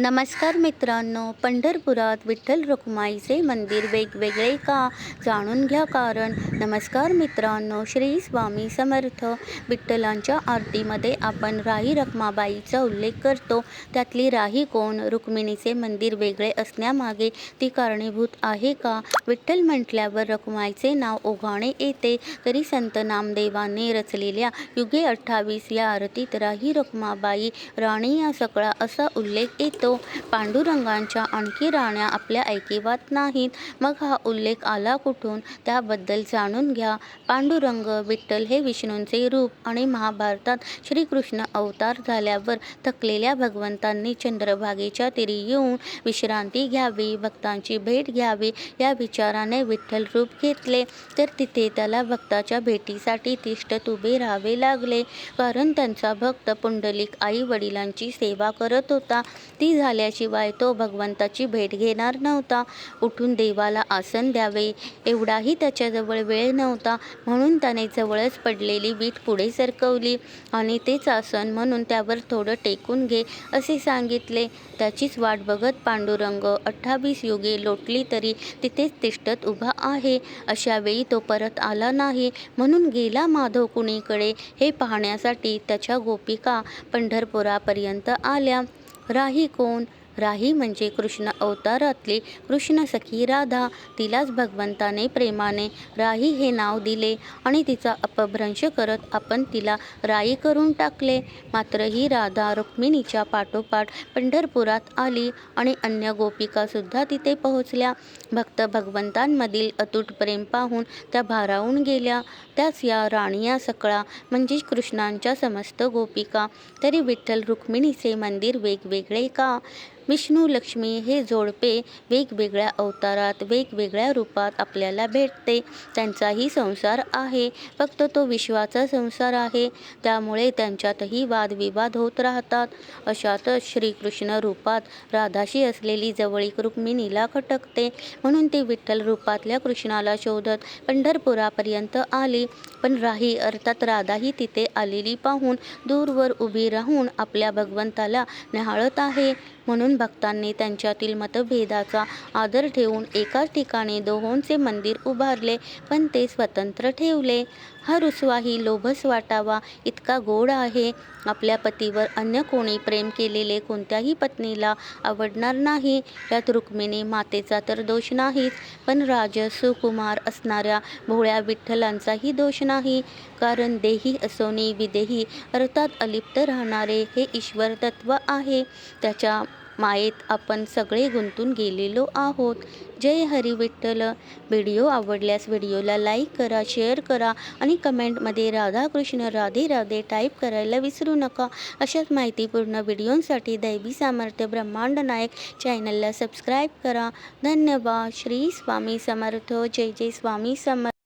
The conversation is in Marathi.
नमस्कार मित्रांनो पंढरपुरात विठ्ठल रखुमाईचे मंदिर वेगवेगळे का? जाणून घ्या कारण नमस्कार मित्रांनो श्री स्वामी समर्थ. विठ्ठलांच्या आरतीमध्ये आपण राही रखमाबाईचा उल्लेख करतो. त्यातली राही कोण? रुक्मिणीचे मंदिर वेगळे असण्यामागे ती कारणीभूत आहे का? विठ्ठल म्हटल्यावर रखुमाईचे नाव ओघाणे येते. तरी संत नामदेवाने रचलेल्या युगे अठ्ठावीस या आरतीत राही रखमाबाई राणी या सकळा असा उल्लेख येतो. पांडुरंगांच्या आणखी राण्या आपल्या ऐकिवात नाहीत. मग हा उल्लेख आला कुठून? त्याबद्दल जाणून घ्या. पांडुरंग विठ्ठल हे विष्णूंचे रूप आणि महाभारतात श्रीकृष्ण अवतार झाल्यावर थकलेल्या भगवंतांनी चंद्रभागेच्या तिरी येऊन विश्रांती घ्यावी भक्तांची भेट घ्यावी या विचाराने विठ्ठल रूप घेतले. तर तिथे त्याला भक्ताच्या भेटीसाठी तिष्ठत उभे राहावे लागले. कारण त्यांचा भक्त पुंडलिक आई वडिलांची सेवा करत होता. ती झाल्याशिवाय तो भगवंताची भेट घेणार नव्हता. उठून देवाला आसन द्यावे. एवढाही त्याच्याजवळ वेळ नव्हता. म्हणून त्याने जवळच पडलेली वीट पुढे सरकवली. आणि तेच आसन म्हणून त्यावर थोडं टेकून घे असे सांगितले. त्याचीच वाट बघत पांडुरंग अठ्ठावीस युगे लोटली तरी तिथेच तिष्ठत उभा आहे. अशा वेळी तो परत आला नाही. म्हणून गेला माधव कुणीकडे? हे पाहण्यासाठी त्याच्या गोपिका पंढरपुरापर्यंत आल्या. राही कोण? राही म्हणजे कृष्ण अवतारातली कृष्ण सखी राधा. तिलाच भगवंताने प्रेमाने राही हे नाव दिले आणि तिचा अपभ्रंश करत आपण तिला राई करून टाकले. मात्र ही राधा रुक्मिणीच्या पाठोपाठ पंढरपुरात आली आणि अन्य गोपिकासुद्धा तिथे पोहोचल्या. भक्त भगवंतांमधील अतूट प्रेम पाहून त्या भारावून गेल्या. त्याच या राणिया सकळा म्हणजेच कृष्णांच्या समस्त गोपिका. तरी विठ्ठल रुक्मिणीचे मंदिर वेगवेगळे का? विष्णू लक्ष्मी हे जोडपे वेगवेगळ्या अवतारात वेगवेगळ्या रूपात आपल्याला भेटते. त्यांचाही संसार आहे. फक्त तो विश्वाचा संसार आहे. त्यामुळे त्यांच्यातही वादविवाद होत राहतात. अशातच श्रीकृष्ण रूपात राधाशी असलेली जवळीक रुक्मिणीला खटकते. म्हणून ती विठ्ठल रूपातल्या कृष्णाला शोधत पंढरपुरापर्यंत आली. पण राही अर्थात राधाही तिथे आलेली पाहून दूरवर उभी राहून आपल्या भगवंताला न्याहाळत आहे. म्हणून भक्तांनी त्यांच्यातील मतभेदाचा आदर ठेवून एकाच ठिकाणी दोहोंचे मंदिर उभारले पण ते स्वतंत्र ठेवले. हा रुसवाही लोभस वाटावा इतका गोड आहे. आपल्या पतीवर अन्य कोणी प्रेम केलेले कोणत्याही पत्नीला आवडणार नाही. यात रुक्मिणी मातेचा तर दोष नाहीच पण राज सुकुमार असणाऱ्या भोळ्या विठ्ठलांचाही दोष नाही. कारण देही असोनी विदेही अर्थात अलिप्त राहणारे हे ईश्वर तत्व आहे. त्याच्या मायेत आपण सगळे गुंतून गेलेलो आहोत. जय हरी विठ्ठल. व्हिडिओ आवडल्यास व्हिडिओला लाईक करा शेअर करा आणि कमेंटमध्ये राधाकृष्ण राधे राधे टाईप करायला विसरू नका. अशाच माहितीपूर्ण व्हिडिओंसाठी दैवी सामर्थ्य ब्रह्मांड नायक चॅनलला सबस्क्राईब करा. धन्यवाद. श्री स्वामी समर्थ. जय जय स्वामी समर्थ.